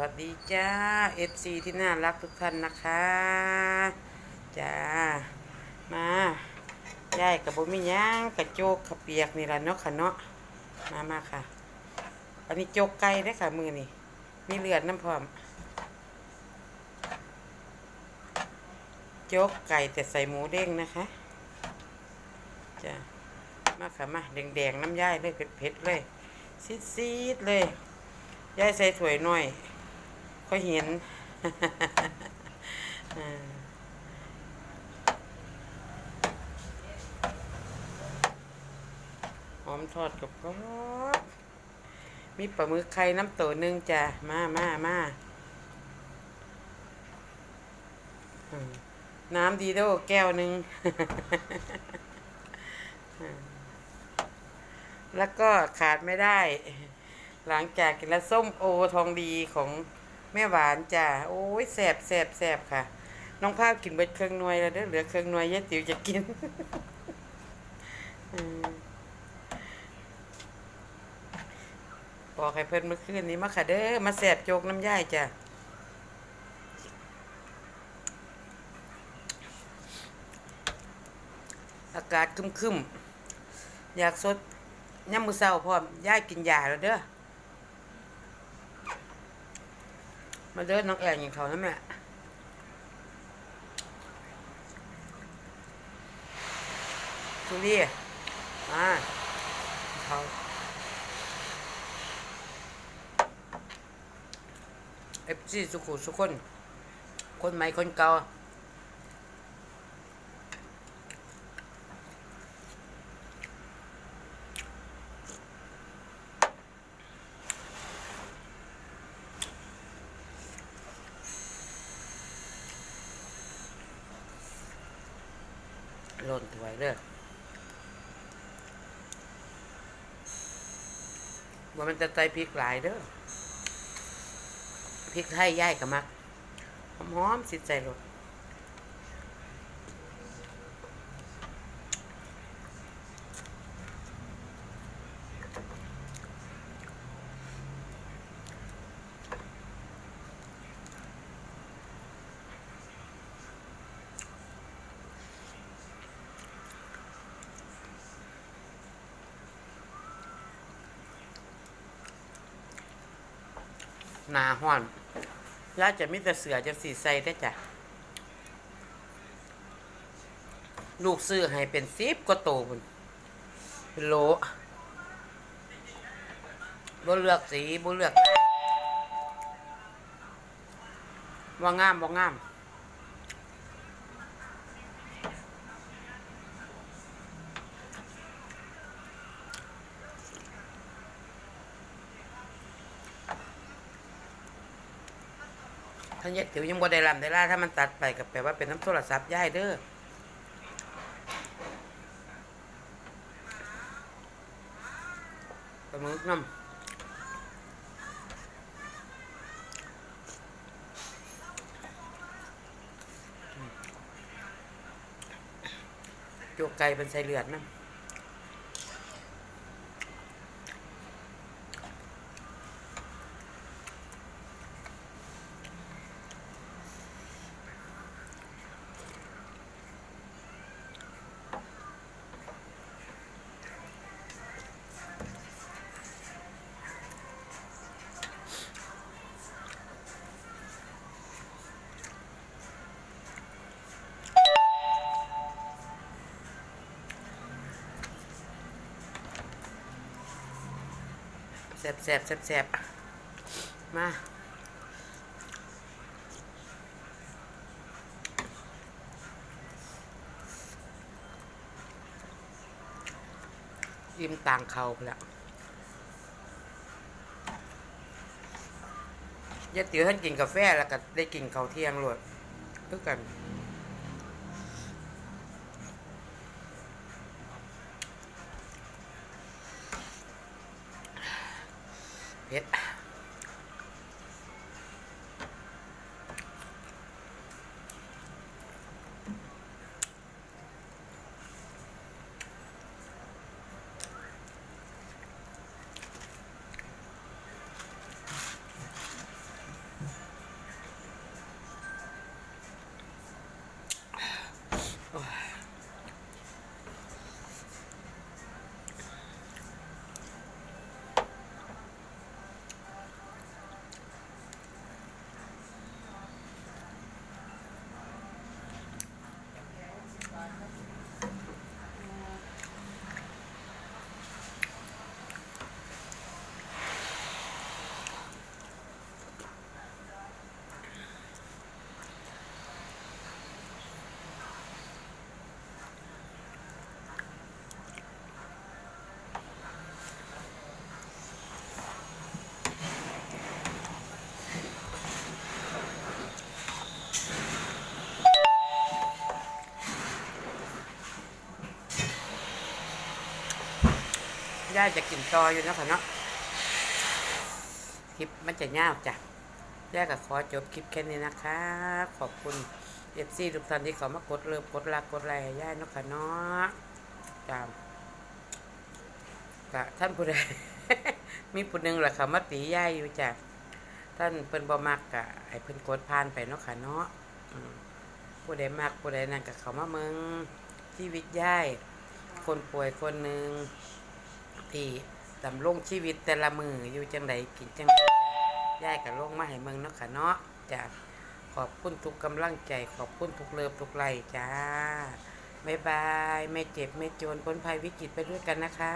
วัสดีจ้า FC ที่น่ารักทุกท่านนะคะจ้ามาย่ายกับบุมิย่างกระโจกกระเปียกนี่ละเนาะค่ะเนาะมามาค่ะ อันนี้โจกไก่ได้ค่ะมือนี่มีเลือดน้ำพร้อม โจกไก่แต่ใส่หมูเด้งนะคะจ้ามาค่ะมาแดงๆน้ำย่ายเลยเผ็ดๆเลยซีดๆเลยยายใส่ถ้วยหน่อย ค่อยเห็นหอมทอดกับกรอบมีปลาหมึกไข่น้ำโตหนึ่งจ้ะ มามามาน้ำดีโดแก้วหนึ่ง แล้วก็ขาดไม่ได้ หลังจากกินแล้วส้มโอทองดีของ แม่หวานจ้ะโอ้ยแสบแสบแสบค่ะ น้องภาพกินเบิดเครื่องหนวยแล้วเด้อเหลือเครื่องหนวยยายติ๋วจะกินบอกให้เพิ่นเมื่อคืนนี้มาค่ะเด้อมาแสบโจกน้ำย่ายจ้ะอากาศคึมๆ อยากสดย่ำมือเศร้าพร้อมย่ายกินยาแล้วเด้อ มาเดินน้องแอนอย่างเขานะแม่ทุรียมาเขาเอฟซีสุขุสุคน คนใหม่คนเก่า ล่นถวยเด้อว่ามันจะใส่พริกหลายเด้อพริกไทยย่ายกับมักหอมๆสิใจรส หนาห้อน แล้วจะมีแต่เสือจะสีใส่ได้จ้ะ ลูกซื้อให้เป็นซิบก็โตพุ่นเป็นโลบ่เลือกสีบ่เลือกลายว่างามบ่งาม ท่านยายติ๋วยังบ่ได้ลำได้ล่าถ้ามันตัดไปก็แปลว่าเป็นน้ำโทรศัพท์ย่ายเด้อปลาหมึกน้ำโจกไก่เป็นใส่เลือดน้ำ แสบแสบแสบแสบมายิ้มต่างเขาแล้วยายติ๋วท่านกินกาแฟแล้วก็ได้กินข้าเที่ยงรวดทุกกัน เผ็ดายจะกินต่ออยู่นะค่ะเนาะคลิปมันจะยาวจ้ะย่าก็ขอจบคลิปแค่นี้นะคะ ขอบคุณเอฟซีทุกท่านที่เขามากดเลิฟกดรักกดไลค์ย่าเนาะค่ะเนาะจ้ากะท่านผู้ใดมีผู้หนึ่งแหละค่ะมาตีย่ายอยู่จ้ะท่านเพิ่นบ่มักกะไอ้เพิ่นกดผ่านไปเนาะค่ะเนาะผู้ใดมักผู้ใดนั่นกะเขามาเมืองชีวิตย่ายคนป่วยคนหนึ่ง ที่ดำรงชีวิตแต่ละมืออยู่จังไดกินจังไดย้ายกับลงมาให้เมืองเนาะค่ะเนาะจ้ะขอบคุณทุกกำลังใจ ขอบคุณทุกเลิฟทุกไลจ้าบ๊ายบาย ไม่เจ็บไม่จนพ้นภัยวิกฤตไปด้วยกันนะคะ